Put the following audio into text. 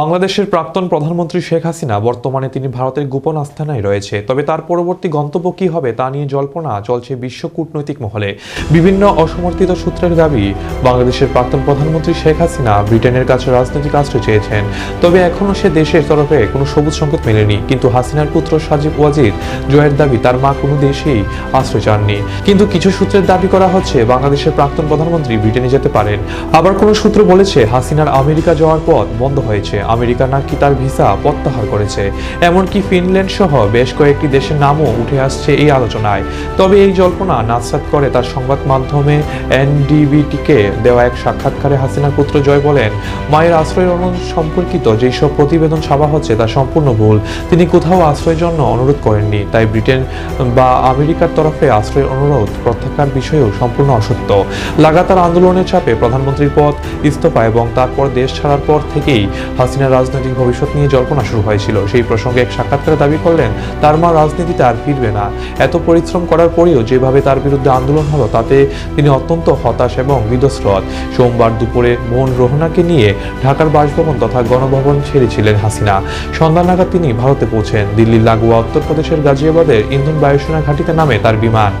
বাংলাদেশের প্রাক্তন প্রধানমন্ত্রী শেখ হাসিনা বর্তমানে তিনি ভারতের গোপন আস্থানায় রয়েছে। তবে তার পরবর্তী গন্তব্য কি হবে তা নিয়ে জল্পনা চলছে বিশ্ব কূটনৈতিক মহলে। বিভিন্ন অসমর্থিত সূত্রের দাবি, বাংলাদেশের প্রাক্তন প্রধানমন্ত্রী শেখ হাসিনা ব্রিটেনের কাছে রাজনৈতিক আশ্রয় চেয়েছেন। তবে এখনও সে দেশের তরফে কোনো সবুজ সংকেত মেলেনি। কিন্তু হাসিনার পুত্র সাজিব ওয়াজিদ জয়ের দাবি, তার মা কোনো দেশেই আশ্রয় চাননি। কিন্তু কিছু সূত্রের দাবি করা হচ্ছে, বাংলাদেশের প্রাক্তন প্রধানমন্ত্রী ব্রিটেনে যেতে পারেন। আবার কোনো সূত্র বলেছে, হাসিনার আমেরিকা যাওয়ার পথ বন্ধ হয়েছে। আমেরিকা নাকি তার ভিসা প্রত্যাহার করেছে। এমনকি ফিনল্যান্ড সহ বেশ কয়েকটি দেশের নামও উঠে আসছে এই আলোচনায়। তবে এই জল্পনা নাসরাত করে তার সংবাদ মাধ্যমে এনডিবিটিকে দেওয়া এক সাক্ষাৎকারে হাসিনার পুত্র জয় বলেন, মায়ের আশ্রয়ের অনুরোধ সম্পর্কিত যেসব প্রতিবেদন ছাপা হচ্ছে তা সম্পূর্ণ ভুল। তিনি কোথাও আশ্রয়ের জন্য অনুরোধ করেননি, তাই ব্রিটেন বা আমেরিকার তরফে আশ্রয়ের অনুরোধ প্রত্যাখ্যার বিষয়েও সম্পূর্ণ অসত্য। লাগাতার আন্দোলনের চাপে প্রধানমন্ত্রীর পদ ইস্তফা এবং তারপর দেশ ছাড়ার পর থেকেই হাসিনার রাজনৈতিক ভবিষ্যৎ নিয়ে জল্পনা শুরু হয়েছিল। সেই প্রসঙ্গে এক সাক্ষাৎকারে দাবি করলেন, তার মা রাজনীতিতে আর ফিরবে না। এত পরিশ্রম করার পরেও যেভাবে তার বিরুদ্ধে আন্দোলন হলো, তাতে তিনি অত্যন্ত হতাশ এবং বিদস্রত সোমবার দুপুরে বোন রোহনাকে নিয়ে ঢাকার বাসভবন তথা গণভবন ছেড়েছিলেন হাসিনা। সন্ধ্যা নাগাদ তিনি ভারতে পৌঁছেন। দিল্লির লাগোয়া উত্তরপ্রদেশের গাজিয়াবাদের ইন্ধন বায়ুসেনা ঘাঁটিতে নামে তার বিমান।